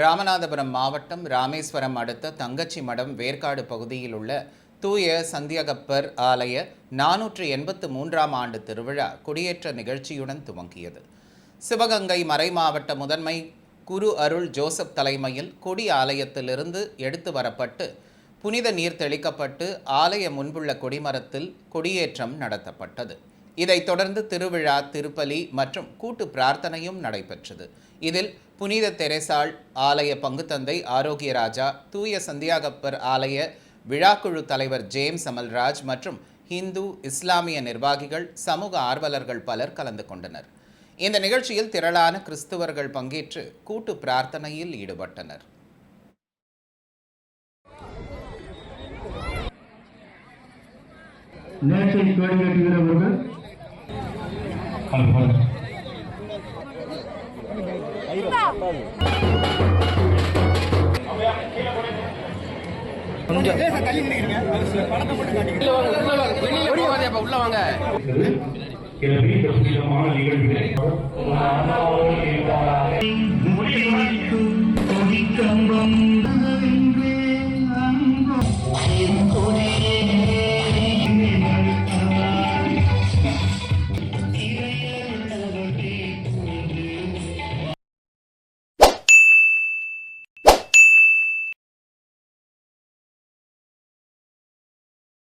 ராமநாதபுரம் மாவட்டம் ராமேஸ்வரம் அடுத்த தங்கச்சி மடம் வேர்க்காடு பகுதியில் உள்ள தூய சந்தியகப்பர் ஆலய நானூற்று எண்பத்து மூன்றாம் ஆண்டு திருவிழா கொடியேற்ற நிகழ்ச்சியுடன் துவங்கியது. சிவகங்கை மறைமாவட்ட முதன்மை குரு அருள் ஜோசப் தலைமையில் கொடி ஆலயத்திலிருந்து எடுத்து வரப்பட்டு புனித நீர் தெளிக்கப்பட்டு ஆலய முன்புள்ள கொடிமரத்தில் கொடியேற்றம் நடத்தப்பட்டது. இதைத் தொடர்ந்து திருவிழா திருப்பலி மற்றும் கூட்டு பிரார்த்தனையும் நடைபெற்றது. இதில் புனித தெரேசாள் ஆலய பங்குத்தந்தை ஆரோக்கியராஜா தூய சந்தியாகப்பர் ஆலய விழாக்குழு தலைவர் ஜேம்ஸ் அமல்ராஜ் மற்றும் இந்து இஸ்லாமிய நிர்வாகிகள் சமூக ஆர்வலர்கள் பலர் கலந்து கொண்டனர். இந்த நிகழ்ச்சியில் திரளான கிறிஸ்துவர்கள் பங்கேற்று கூட்டு பிரார்த்தனையில் ஈடுபட்டனர். நேற்றை கேள்வி கேட்கிறவர்கள் உள்ள வாங்க எனவே இந்த நிகழ்வுகளை கொடிக்கம்பம்